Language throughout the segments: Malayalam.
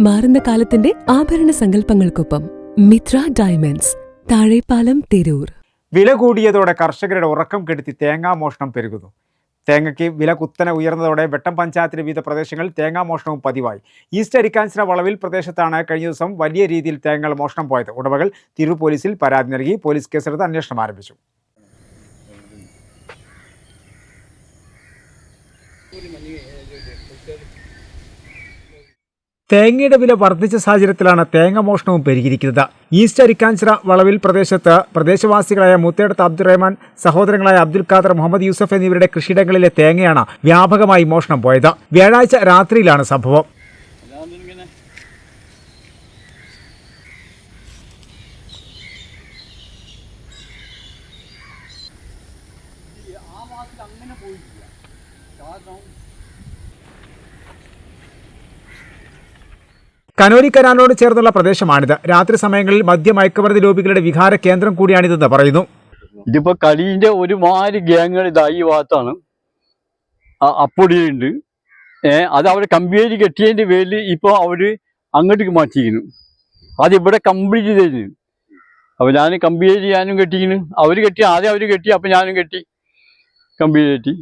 മാറുന്ന കാലത്തിന്റെ ആഭരണ സങ്കല്പങ്ങൾക്കൊപ്പം മിത്ര ഡയമണ്ട്സ് താഴെപ്പാലം തിരൂർ. വില കൂടിയതോടെ കർഷകരുടെ ഉറക്കം കെടുത്തി തേങ്ങാ മോഷണം പെരുകുന്നു. തേങ്ങയ്ക്ക് വില കുത്തനെ ഉയർന്നതോടെ വെട്ടം പഞ്ചായത്തിലെ വിവിധ പ്രദേശങ്ങളിൽ തേങ്ങാ മോഷണവും പതിവായി. ഈസ്റ്റ് അരിക്കാൻസിന വളവിൽ പ്രദേശത്താണ് കഴിഞ്ഞ ദിവസം വലിയ രീതിയിൽ തേങ്ങകൾ മോഷണം പോയത്. ഉടമകൾ തിരൂർ പോലീസിൽ പരാതി നൽകി പോലീസ് കേസെടുത്ത് അന്വേഷണം ആരംഭിച്ചു. തേങ്ങയുടെ വില വർദ്ധിച്ച സാഹചര്യത്തിലാണ് തേങ്ങ മോഷണവും പെരുകിയിരിക്കുന്നത്. ഈസ്റ്റ് അരിക്കാഞ്ചിറ വളവിൽ പ്രദേശത്ത് പ്രദേശവാസികളായ മുത്തേടത്ത് അബ്ദുറഹ്മാൻ സഹോദരങ്ങളായ അബ്ദുൽ ഖാദർ മുഹമ്മദ് യൂസഫ് എന്നിവരുടെ കൃഷിയിടങ്ങളിലെ തേങ്ങയാണ് വ്യാപകമായി മോഷണം പോയത്. വ്യാഴാഴ്ച രാത്രിയിലാണ് സംഭവം. കനോലി കനാലിനോട് ചേർന്നുള്ള പ്രദേശമാണിത്. രാത്രി സമയങ്ങളിൽ മദ്യ മയക്കുമരുന്ന് ലോബികളുടെ വിഹാര കേന്ദ്രം കൂടിയാണിതെന്ന് പറയുന്നു. ഇതിപ്പോ കളീന്റെ ഒരുമാതിരി ഗ്യാങ്ങുകൾ ഇതാ ഈ ഭാഗത്താണ്. അപ്പൊടിയുണ്ട് അത് അവിടെ കമ്പിയേരി കെട്ടിയതിന്റെ പേരിൽ ഇപ്പൊ അവർ അങ്ങോട്ടേക്ക് മാറ്റിയിരിക്കുന്നു. അത് ഇവിടെ കംപ്ലീറ്റ് ചെയ്തിരുന്നു അപ്പൊ ഞാൻ കമ്പിയേരി ഞാനും കെട്ടിക്കുന്നു അവർ കെട്ടി ആദ്യം അവർ കെട്ടി അപ്പൊ ഞാനും കെട്ടി കമ്പിയേരി കെട്ടി.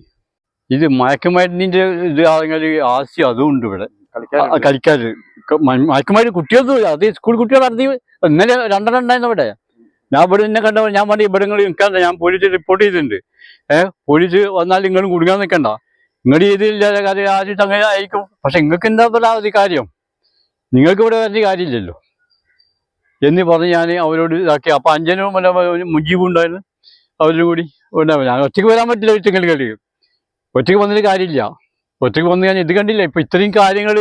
ഇത് മയക്കുമരുന്നിന്റെ ഇത് ആണെങ്കിൽ ആസ്തി അതും ഉണ്ട് ഇവിടെ. ആ, കളിക്കാര്. ക- മ- മയക്കുമരുന്ന് കുട്ടികൾക്ക് അത് സ്കൂൾ കുട്ടികൾ നടത്തി ഇന്നലെ രണ്ടെണ്ണം അവിടെ. ഞാൻ ഇവിടെ നിന്നെ കണ്ട ഞാൻ പറഞ്ഞു ഇവിടെ നിങ്ങൾ നിൽക്കാണ്ട. ഞാൻ പോലീസ് റിപ്പോർട്ട് ചെയ്തിട്ടുണ്ട്. ഏഹ് പോലീസ് വന്നാൽ നിങ്ങളും കുടുങ്ങാൻ നിൽക്കണ്ട. നിങ്ങൾ ചെയ്തില്ലാതെ കാര്യം ആദ്യം അങ്ങനെ ആയിരിക്കും. പക്ഷെ നിങ്ങൾക്ക് എന്താ പറയാതെ കാര്യം? നിങ്ങൾക്ക് ഇവിടെ വലിയ കാര്യമില്ലല്ലോ. എന്ന് പറഞ്ഞ് ഞാൻ അവരോട് ഇതാക്കി. അപ്പൊ അഞ്ചനും മുജീബും ഉണ്ടായിരുന്നു. അവരും കൂടി ഉണ്ടാവും ഞാൻ ഒറ്റയ്ക്ക് വരാൻ പറ്റില്ല ഒറ്റയ്ക്ക് കളി ഒറ്റയ്ക്ക് വന്നിട്ട് കാര്യമില്ല. ഒറ്റയ്ക്ക് വന്ന് ഞാൻ ഇത് കണ്ടില്ല? ഇപ്പൊ ഇത്രയും കാര്യങ്ങൾ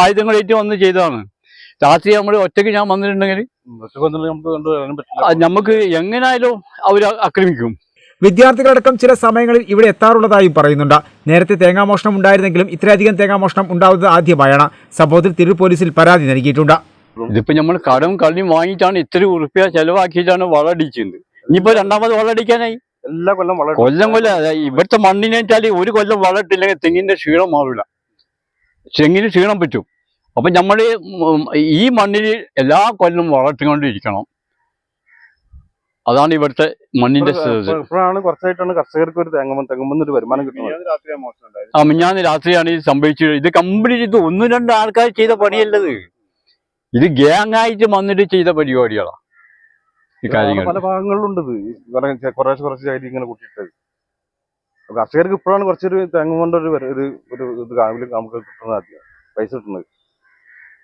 ആയുധങ്ങളേറ്റ് വന്ന് ചെയ്തതാണ്. രാത്രി നമ്മൾ ഒറ്റയ്ക്ക് ഞാൻ വന്നിട്ടുണ്ടെങ്കിൽ നമുക്ക് എങ്ങനായാലും അവർ ആക്രമിക്കും. വിദ്യാർത്ഥികളടക്കം ചില സമയങ്ങളിൽ ഇവിടെ എത്താറുള്ളതായും പറയുന്നുണ്ട്. നേരത്തെ തേങ്ങാ തേങ്ങാമോഷണം ഉണ്ടായിരുന്നെങ്കിലും ഇത്രയധികം തേങ്ങാ തേങ്ങാമോഷണം ഉണ്ടാവുന്നത് ആദ്യമായാണ്. സംഭവത്തിൽ തിരൂർ പോലീസിൽ പരാതി നൽകിയിട്ടുണ്ട്. ഇതിപ്പോ നമ്മൾ കടം കള്ളിയും വാങ്ങിയിട്ടാണ് ഇത്ര ഉറുപ്പ്യ ചെലവാക്കിയിട്ടാണ് വളടിച്ചത്. ഇനിയിപ്പോ രണ്ടാമത് വളടിക്കാനായി? എല്ലാ കൊല്ലം വളരെ കൊല്ലം കൊല്ലം ഇവിടുത്തെ മണ്ണിനെ വെച്ചാൽ ഒരു കൊല്ലം വളട്ടില്ലെങ്കിൽ തെങ്ങിന്റെ ക്ഷീണം മാറില്ല തെങ്ങിന് ക്ഷീണം പറ്റും. അപ്പൊ നമ്മൾ ഈ മണ്ണിൽ എല്ലാ കൊല്ലം വളർത്തിക്കൊണ്ടിരിക്കണം. അതാണ് ഇവിടുത്തെ മണ്ണിന്റെ ഇപ്പോഴാണ് കുറച്ചായിട്ടാണ് കർഷകർക്ക് ഒരു തേങ്ങ തെങ്ങുമ്പോൾ ഒരു വരുമാനം കിട്ടുന്നത്. ആ മിഞ്ഞാന്ന് രാത്രിയാണ് ഇത് സംഭവിച്ചത്. ഇത് കംപ്ലീറ്റ് ഇത് ഒന്നും രണ്ട് ആൾക്കാർ ചെയ്ത പണിയല്ലത്. ഇത് ഗ്യാങ് ആയിട്ട് വന്നിട്ട് ചെയ്ത പരിപാടികളാ. ഈ കാര്യങ്ങൾ പല ഭാഗങ്ങളിലുണ്ട് ഇത്. കുറച്ച് കുറേശ്ശെ കുറച്ചായിട്ട് ഇങ്ങനെ കൂട്ടിയിട്ടത്. കർഷകർക്ക് ഇപ്പോഴാണ് കുറച്ചൊരു തെങ്ങും കൊണ്ടൊരു ഒരു ഒരു ഇത് രാവിലെ നമുക്ക് കിട്ടുന്നത് പൈസ കിട്ടുന്നത്.